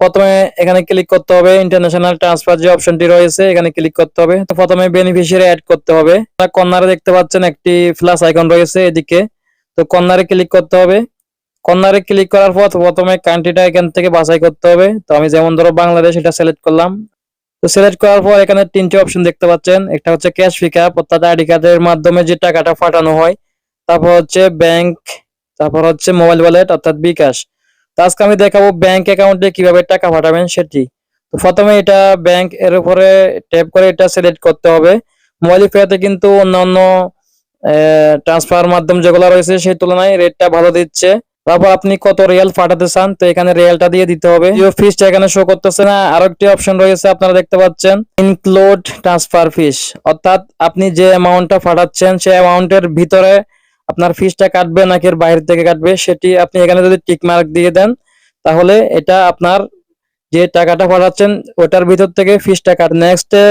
প্রথমে এখানে ক্লিক করতে হবে ইন্টারন্যাশনাল ট্রান্সফার যে অপশনটি রয়েছে, এখানে ক্লিক করতে হবে। তো প্রথমে বেনিফিশিয়ারি অ্যাড করতে হবে। কর্নারে দেখতে পাচ্ছেন একটি প্লাস আইকন রয়েছে এদিকে। তো কর্নারে ক্লিক করতে হবে। কর্নারে ক্লিক করার পর প্রথমে কান্ট্রিটা এখান থেকে বাছাই করতে হবে। তো আমি যেমন ধরো বাংলাদেশ এটা সিলেক্ট করলাম। তো সিলেক্ট করার পর এখানে তিনটে অপশন দেখতে পাচ্ছেন। একটা হচ্ছে ক্যাশ পিকআপ অর্থাৎ আইডি কার্ডের মাধ্যমে যে টাকাটা পাঠানো হয়, তারপর হচ্ছে ব্যাংক তারপর হচ্ছে মোবাইল ওয়ালেট অর্থাৎ বিকাশ আজকে আমি দেখাবো ব্যাংক অ্যাকাউন্টে কীভাবে টাকা পাঠাবেন সেটি। তো প্রথমে এটা ব্যাংক এর উপরে ট্যাপ করে এটা সিলেক্ট করতে হবে। মোবাইল পেতে কিন্তু অন্যান্য ট্রান্সফার মাধ্যম যেগুলো রয়েছে সেই তুলনায় রেটটা ভালো দিচ্ছে। তারপর আপনি কত রিয়াল পাঠাতে চান, তো এখানে রিয়ালটা দিয়ে দিতে হবে। জিও ফিসটা এখানে শো করতেছে না আরও একটি অপশন রয়েছে, আপনারা দেখতে পাচ্ছেন ইনক্লুড ট্রান্সফার ফিস অর্থাৎ আপনি যে অ্যামাউন্টটা পাঠাচ্ছেন, সেই অ্যামাউন্টের ভিতরে আপনার ফিসটা কাটবে নাকি এর বাইরে থেকে কাটবে সেটি আপনি এখানে যদি টিক মার্ক দিয়ে দেন, তাহলে এটা আপনার যে টাকাটা পাঠাচ্ছেন, ওটার ভিতর থেকে ফিসটা কাট। নেক্সটে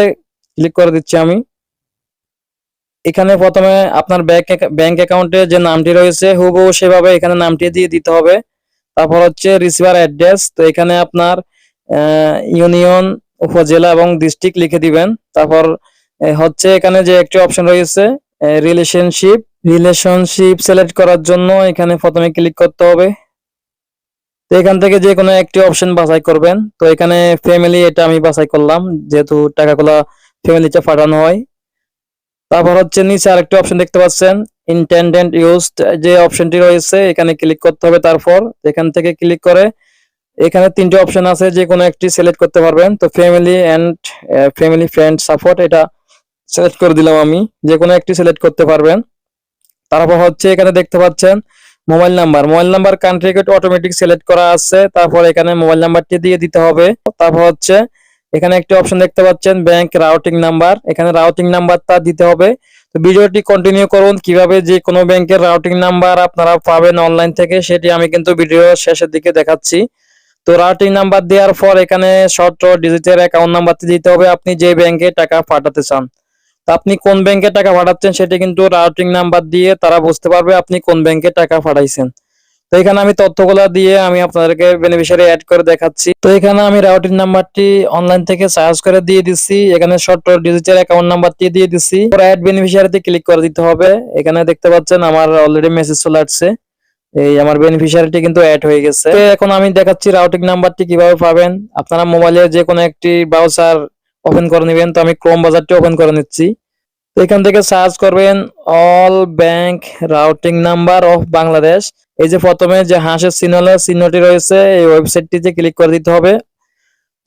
ক্লিক করে দিচ্ছি আমি। এখানে প্রথমে আপনার ব্যাংক ব্যাংক অ্যাকাউন্টে যে নামটি রয়েছে, হুবহু সেভাবে এখানে নামটি দিয়ে দিতে হবে। তারপর হচ্ছে রিসিভার অ্যাড্রেস তো এখানে আপনার ইউনিয়ন, উপজেলা এবং ডিস্ট্রিক্ট লিখে দিবেন। তারপর হচ্ছে এখানে যে একটি অপশন রয়েছে রিলেশনশিপ রিলেশনশিপ সিলেক্ট করার জন্য এখানে প্রথমে ক্লিক করতে হবে। তো এখান থেকে যে কোনো একটি অপশন বাছাই করবেন। তো এখানে ফ্যামিলি এটা আমি বাছাই করলাম, যেহেতু টাকাগুলো ফ্যামিলিতে পাঠানো হয়। তারপর হচ্ছে নিচে আরেকটি অপশন দেখতে পাচ্ছেন ইন্টেন্ডেন্ট ইউজড যে অপশনটি রয়েছে, এখানে ক্লিক করতে হবে তারপর। এখান থেকে ক্লিক করে এখানে তিনটে অপশন আছে, যে কোনো একটি সিলেক্ট করতে পারবেন। তো family and family friend support এটা সিলেক্ট করে দিলাম আমি, যে কোনো একটি সিলেক্ট করতে পারবেন। তারপর হচ্ছে এখানে দেখতে পাচ্ছেন mobile number. Mobile number country code automatic select করা আছে। তারপর এখানে মোবাইল নাম্বারটি দিয়ে দিতে হবে। তারপর হচ্ছে এখানে একটি অপশন দেখতে পাচ্ছেন ব্যাংক রাউটিং নাম্বার এখানে রাউটিং নাম্বারটা দিতে হবে। তো ভিডিওটি কন্টিনিউ করুন। কীভাবে যে কোনো ব্যাংকের রাউটিং নাম্বার আপনারা পাবেন অনলাইন থেকে, সেটি আমি কিন্তু ভিডিও শেষের দিকে দেখাচ্ছি। তো রাউটিং নাম্বার দেওয়ার পর এখানে শর্ট ডিজিটের অ্যাকাউন্ট নাম্বারটি দিতে হবে। আপনি যে ব্যাংকে টাকা পাঠাতে চান। আপনি কোন ব্যাংকে টাকা পাঠাচ্ছেন সেটা কিন্তু রাউটিং নাম্বার দিয়ে তারা বুঝতে পারবে আপনি কোন ব্যাংকে টাকা পাঠাইছেন। তো এখানে আমি তথ্যগুলো দিয়ে আমি আপনাদেরকে বেনিফিশিয়ারি অ্যাড করে দেখাচ্ছি। তো এখানে আমি রাউটিং নাম্বারটি অনলাইন থেকে সার্চ করে দিয়ে দিচ্ছি। এখানে শর্ট ডিজিটাল অ্যাকাউন্ট নাম্বারটি দিয়ে দিচ্ছি। পরে অ্যাড বেনিফিশিয়ারিতে ক্লিক করে দিতে হবে। এখানে দেখতে পাচ্ছেন আমার অলরেডি মেসেজ চলে আসছে। এই আমার বেনিফিশিয়ারিটি কিন্তু অ্যাড হয়ে গেছে। এখন আমি দেখাচ্ছি রাউটিং নাম্বারটি কীভাবে পাবেন। আপনারা মোবাইলে যে কোনো একটি ব্রাউজার ওপেন করে নেবেন। তো আমি ক্রোম বাজারটি ওপেন করে নিচ্ছি। তো এখান থেকে সার্চ করবেন all bank routing number of Bangladesh এই যে প্রথমে যে হাঁসের চিহ্ন চিহ্নটি রয়েছে, এই ওয়েবসাইটটিতে ক্লিক করে দিতে হবে।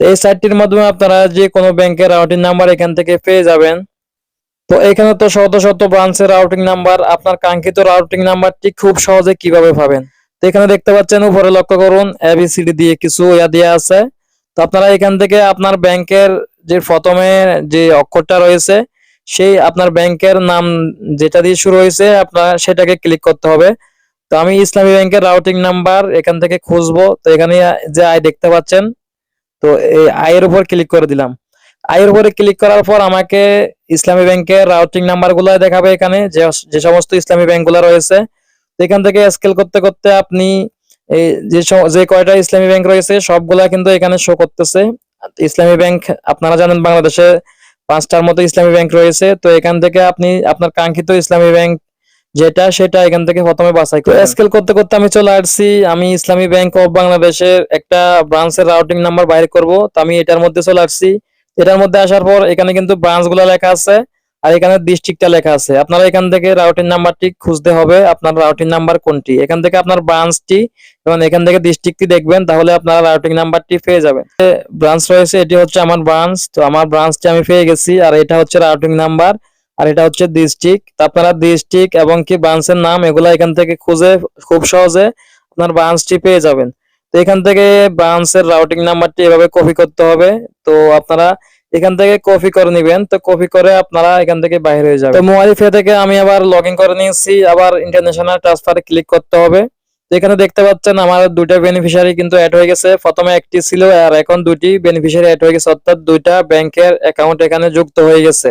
তো এই সাইটটির মাধ্যমে আপনারা যে কোনো ব্যাংকের রাউটিং নাম্বার এখান থেকে পেয়ে যাবেন। তো এখানে তো শত শত ব্রাঞ্চের রাউটিং নাম্বার আপনার কাঙ্ক্ষিত রাউটিং নাম্বারটি খুব সহজে কীভাবে পাবেন? তো এখানে দেখতে পাচ্ছেন, উপরে লক্ষ্য করুন এবিসিডি দিয়ে কিছু ইয়া দেওয়া আছে। তো আপনারা এখান থেকে আপনার ব্যাংকের যে প্রথমে যে অক্ষরটা রয়েছে, সেই আপনার ব্যাংকের নাম যেটা দিয়ে শুরু হয়েছে, আপনার সেটাকে ক্লিক করতে হবে। তো আমি ইসলামী ব্যাংকের রাউটিং নাম্বার এখান থেকে খুঁজবো। তো এখানে যে আয় দেখতে পাচ্ছেন, তো এই আয়ের উপর ক্লিক করে দিলাম। আয়ের উপরে ক্লিক করার পর আমাকে ইসলামী ব্যাংকের রাউটিং নাম্বারগুলো দেখাবে এখানে, যে সমস্ত ইসলামী ব্যাংকগুলো রয়েছে। তো এখান থেকে স্কেল করতে করতে আপনি এই যে কয়টা ইসলামী ব্যাংক রয়েছে, সবগুলা কিন্তু এখানে শো করতেছে। ইসলামী ব্যাংক আপনারা জানেন বাংলাদেশে পাঁচটার মতো ইসলামী ব্যাংক রয়েছে তো এখান থেকে আপনি আপনার কাঙ্ক্ষিত ইসলামী ব্যাংক যেটা সেটা এখান থেকে প্রথমে বাছাই করে স্কেল করতে করতে আমি চলে আসছি আমি ইসলামী ব্যাংক অফ বাংলাদেশের একটা ব্রাঞ্চের রাউটিং নাম্বার বাইর করব তো আমি এটার মধ্যে চলে আসছি। এটার মধ্যে আসার পর এখানে কিন্তু ব্রাঞ্চগুলা লেখা আছে। আর এখানে ডিস্ট্রিক্টটা লেখা আছে। আপনারা এখান থেকে রাউটিং নাম্বারটি খুঁজতে হবে, আপনার রাউটিং নাম্বার কোনটি? এখান থেকে আপনার ব্রাঞ্চটি এবং এখান থেকে ডিস্ট্রিক্টটি দেখবেন, তাহলে আপনারা রাউটিং নাম্বারটি পেয়ে যাবেন। ব্রাঞ্চ রয়েছে, এটি হচ্ছে আমার ব্রাঞ্চ তো আমার ব্রাঞ্চটি আমি পেয়ে গেছি, আর এটা হচ্ছে রাউটিং নাম্বার আর এটা হচ্ছে ডিস্ট্রিক্ট আপনারা ডিস্ট্রিক্ট এবং কি ব্রাঞ্চের নাম, এগুলা এখান থেকে খুঁজে খুব সহজে আপনার ব্রাঞ্চটি পেয়ে যাবেন। তো এখান থেকে ব্রাঞ্চের রাউটিং নাম্বারটি এভাবে কপি করতে হবে। তো আপনারা এখান থেকে কপি করে নিবেন। তো কপি করে আপনারা এখান থেকে বাইরে হয়ে যাবেন। তো মোবাইল ফে থেকে আমি আবার লগ ইন করে নিয়েছি। আবার ইন্টারন্যাশনাল ট্রান্সফারে ক্লিক করতে হবে। তো এখানে দেখতে পাচ্ছেন আমার দুইটা বেনিফিশিয়ারি কিন্তু অ্যাড হয়ে গেছে। প্রথমে একটি ছিল আর এখন দুটি বেনিফিশিয়ারি অ্যাড হয়ে গেছে। অর্থাৎ দুইটা ব্যাংকের অ্যাকাউন্ট এখানে যুক্ত হয়ে গেছে।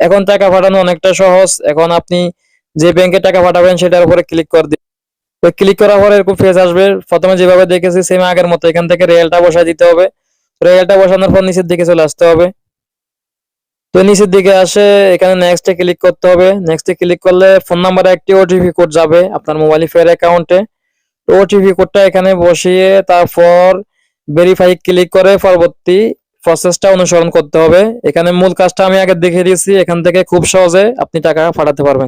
এখন টাকা পাঠানো অনেকটা সহজ। এখন আপনি যে ব্যাংকে টাকা পাঠাবেন সেটার উপরে ক্লিক করে দিন। তো ক্লিক করার পরে এরকম ফেজ আসবে। প্রথমে যেভাবে দেখেছি সেম আগের মতো। এখান থেকে রেলটা বসায় দিতে হবে। রেলটা বসানোর পর নিচের দিকে চলে আসতে হবে। তো নিচের দিকে আসে, এখানে নেক্সটে ক্লিক করতে হবে। নেক্সটে ক্লিক করলে ফোন নাম্বারে একটি ওটিপি কোড যাবে আপনার মোবাইল ফেয়ার অ্যাকাউন্টে তো ওটিপি কোডটা এখানে বসিয়ে তারপর ভেরিফাই ক্লিক করে পরবর্তী প্রসেসটা অনুসরণ করতে হবে। এখানে মূল কাজটা আমি আগে দেখিয়ে দিয়েছি। এখান থেকে খুব সহজে আপনি টাকা পাঠাতে পারবেন।